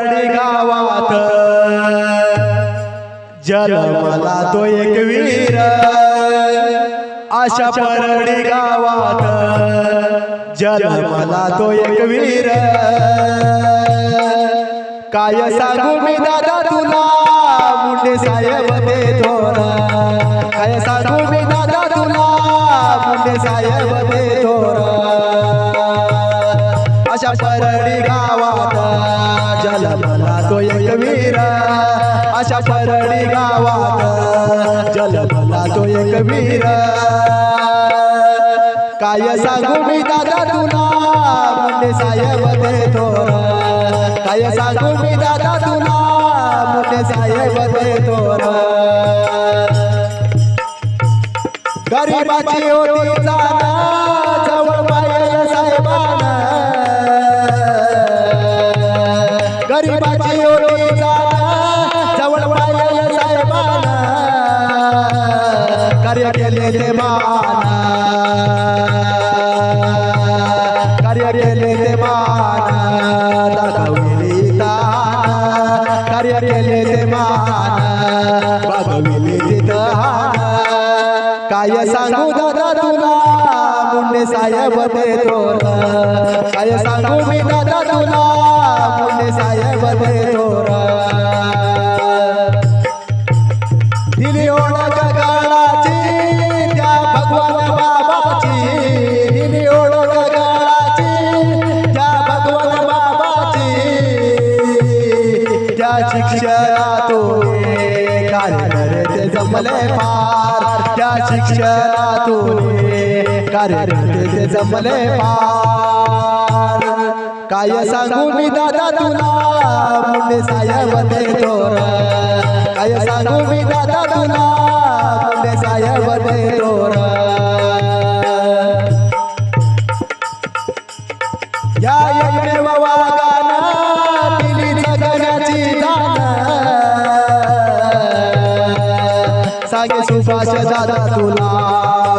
पडे गावात. जन्मला तो एक वीर. आशा परडे गावात. जन्मला तो एक वीर. काय सांगू मी दादा तुला? मुंडे साहेब ते थोर काय सांगू मी दादा तुला? मुंडे साहेब ते थोर अशा परडी गावात. परळी परडी गावात जलमला तो एक वीर. काय सांगू मी दादा तुला? मुंडे साहेब देतो. काय सांगू मी दादा तुला? मुंडे साहेब देतो. गरीबाची होती जाना जवळ कार्य केले ते माना बघविली तिथं काय सांगू दादा तुला? मुंडे साहेब ते थोर काय सांगू मी दादा तुला? मुंडे साहेब ते शिक्षणातून कार्य करते जमले पार त्या शिक्षणातून कार्य करते जमले पार काय सांगू मी दादा तुला? मुंडे साहेब ते काय सांगू मी दादा तुला? मुंडे साहेब ते सागे सुभाष दादा तुला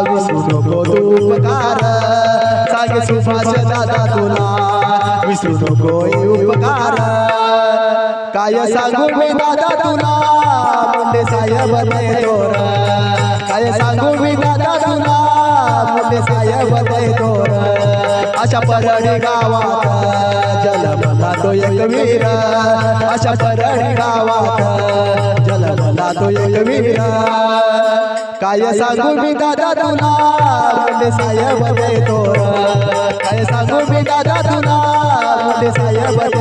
विसरू नको तू उपकार। सागे सुभाष दादा तुला विसरू नको उपकार। काय सांगू मी दादा तुला? मुंडे साहेब ते थोर काय सांगू मी दादा तुला? मुंडे साहेब ते थोर अशा परडी गावात जलमला तो एक वीर। अशा परडी गावात जलमला तो एक वीर। काय सांगू मी दादा तुला मुंडे साहेब ते थोर काय सांगू मी दादा तुला मुंडे साहेब